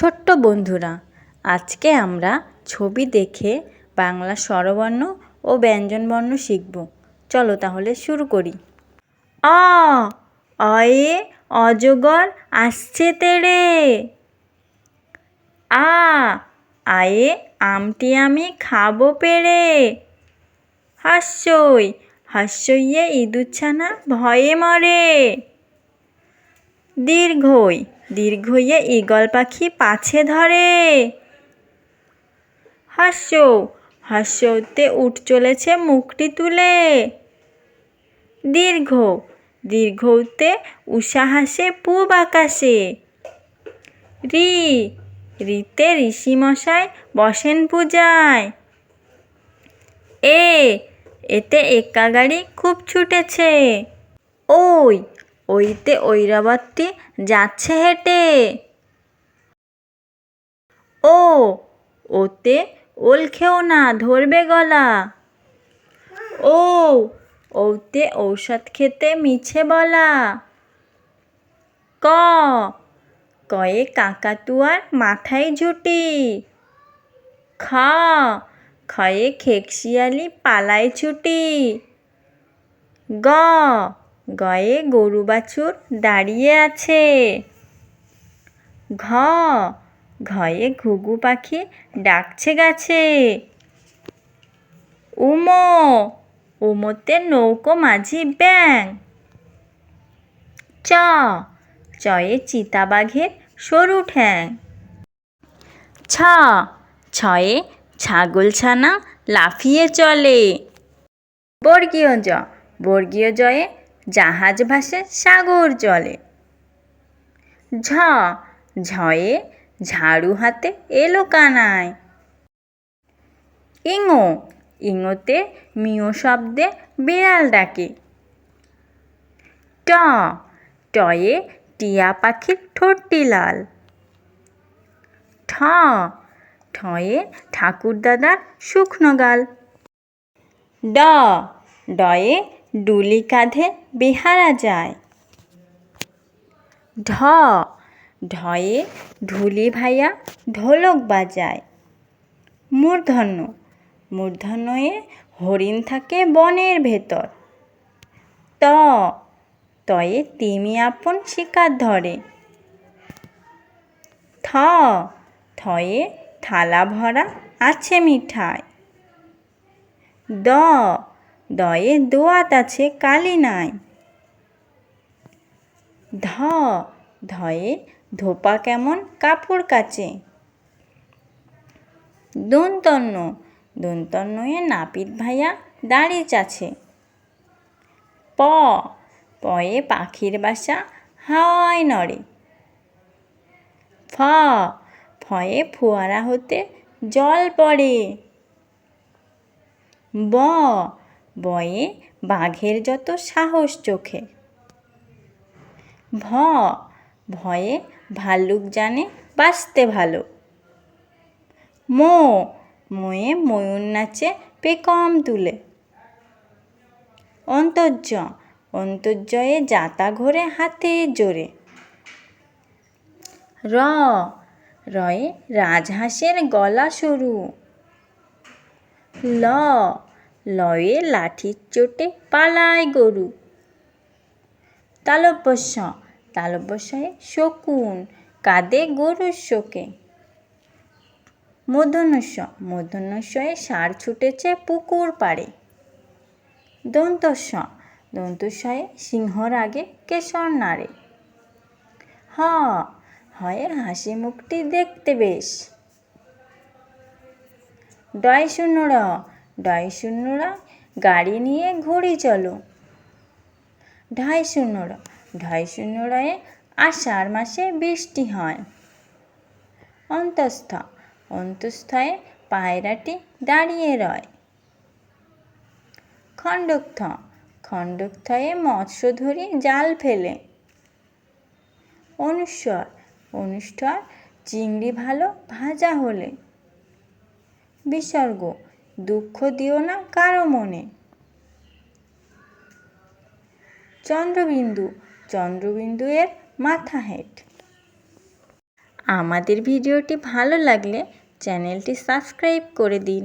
ছোট্ট বন্ধুরা, আজকে আমরা ছবি দেখে বাংলা স্বরবর্ণ ও ব্যঞ্জনবর্ণ শিখব। চলো তাহলে শুরু করি। অ, অয়ে, অজগর আসছে তেড়ে। আ, আয়ে, আমটি আমি খাব পেড়ে। হাস্যই, হাস্যইয়ে ইঁদুরছানা ভয়ে মরে। দীর্ঘই দীর্ঘইয়ে ঈগল পাখি পাছে ধরে। হাস্য হাস্যতে উঠ চলেছে মুখটি তুলে। দীর্ঘ দীর্ঘ, দীর্ঘতে উষা হাসে পূব আকাশে। রি, রিতে ঋষিমশাই বসেন পূজায়। এ, এতে একা গাড়ি খুব ছুটেছে। ওই ওইতে ঐরাবতী যাচ্ছে হেঁটে। ও, ওতে ওল খেও না, ধরবে গলা। ও, ওতে ঔষধ খেতে মিছে বলা। ক, কয়ে কাকাতুয়ার মাথায় ঝুটি। খ খয়ে খেকশিয়ালি পালায় ছুটি। গ গয়ে গরু বাছুর দাঁড়িয়ে আছে। ঘ, ঘয়ে ঘুঘু পাখি ডাকছে গাছে। উমো, উমোতে নৌকো মাঝি ব্যাং। চ, চয়ে চিতাবাঘের সরু ঠ্যাং। ছ, ছয়ে ছাগলছানা লাফিয়ে চলে। বর্গীয় জ, বর্গীয় জয়ে জাহাজ ভাসে সাগর জলে। ঝ, ঝয়ে ঝাড়ু হাতে এলো কানায়। ইঙো, ইঙোতে মিও শব্দে বিড়াল ডাকে। ট, টয়ে টিয়া পাখির ঠোঁটটি লাল। ঠ, ঠয়ে ঠাকুরদাদার শুকনো গাল। ড, ডয়ে ডুলি কাঁধে বেহারা যায়। ঢ, ঢয়ে ঢুলি ভাইয়া ঢোলক বাজায়। মূর্ধন্য, মূর্ধন্যয়ে হরিণ থাকে বনের ভেতর। ত, তয়ে তিমি আপন শিকার ধরে। থ, থয়ে থালা ভরা আছে মিঠাই। দ দয়ে দোয়াত আছে, কালি নাই। ধ, ধয়ে ধোপা কেমন, কাপড় কাচে। দন্তন্য দন্তন্যয়ে নাপিত ভাইয়া দাঁড়িয়ে চাছে। প, পয়ে পাখির বাসা হাওয়ায় নড়ে। ফ, ফয়ে ফোয়ারা হতে জল পড়ে। ব বয়ে বাঘের যত সাহস চোখে। ভ, ভয়ে ভাল্লুক জানে বাঁচতে ভালো। মো, মোয়ে ময়ূর নাচে পেকম তুলে। অন্তর্য অন্তর্জয়ে যাতা ঘোরে হাতে জোরে। র, রয়ে রাজহাঁসের গলা সরু। ল লয়ে লাঠির চোটে পালায় গরু। তালব্যস্য তালব্যস্যয়ে শকুন কাঁদে গরুর শোকে। মূর্ধন্যস্য মূর্ধন্যস্যয়ে সার ছুটেছে পুকুর পাড়ে। দন্তস্য দন্তস্বয়ে সিংহর আগে কেশর নাড়ে। হ, হয়ে হাসি মুখটি দেখতে বেশ। ডয় শূন্য র ডয় শূন্যরা গাড়ি নিয়ে ঘুরি চলো। ঢাই শূন্যরা ঢাই শূন্য রয়ে আষাঢ় মাসে বৃষ্টি হয়। অন্তস্থ, অন্তস্থয়ে পায়রাটি দাঁড়িয়ে রয়। খণ্ডকথ খণ্ডকথয়ে মৎস্য ধরি জাল ফেলে। অনুস্বর অনুষ্ঠর, চিংড়ি ভালো ভাজা হলে। বিসর্গ দুঃখ দিও না কারও মনে। চন্দ্রবিন্দু চন্দ্রবিন্দু এর মাথা হেড আমাদের ভিডিওটি ভালো লাগলে চ্যানেলটি সাবস্ক্রাইব করে দিন।